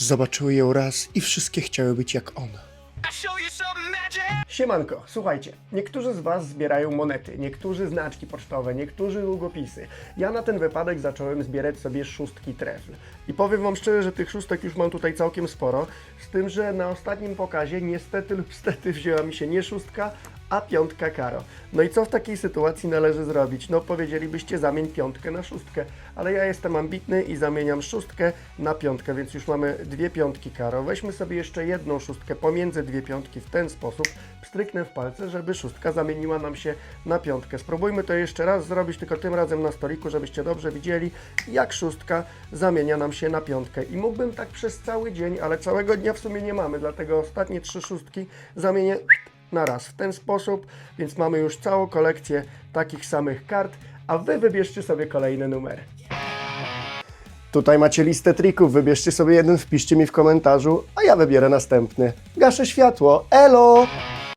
Zobaczyły ją raz i wszystkie chciały być jak ona. Siemanko, słuchajcie, niektórzy z Was zbierają monety, niektórzy znaczki pocztowe, niektórzy długopisy. Ja na ten wypadek zacząłem zbierać sobie szóstki trefl. I powiem Wam szczerze, że tych szóstek już mam tutaj całkiem sporo, z tym, że na ostatnim pokazie niestety lub stety wzięła mi się nie szóstka, a piątka karo. No i co w takiej sytuacji należy zrobić? No powiedzielibyście zamień piątkę na szóstkę, ale ja jestem ambitny i zamieniam szóstkę na piątkę, więc już mamy dwie piątki karo. Weźmy sobie jeszcze jedną szóstkę pomiędzy dwie piątki w ten sposób, pstryknę w palce, żeby szóstka zamieniła nam się na piątkę. Spróbujmy to jeszcze raz zrobić, tylko tym razem na stoliku, żebyście dobrze widzieli, jak szóstka zamienia nam się na piątkę. I mógłbym tak przez cały dzień, ale całego dnia w sumie nie mamy, dlatego ostatnie trzy szóstki zamienię na raz w ten sposób, więc mamy już całą kolekcję takich samych kart, a Wy wybierzcie sobie kolejny numer. Tutaj macie listę trików, wybierzcie sobie jeden, wpiszcie mi w komentarzu, a ja wybiorę następny. Gaszę światło, elo!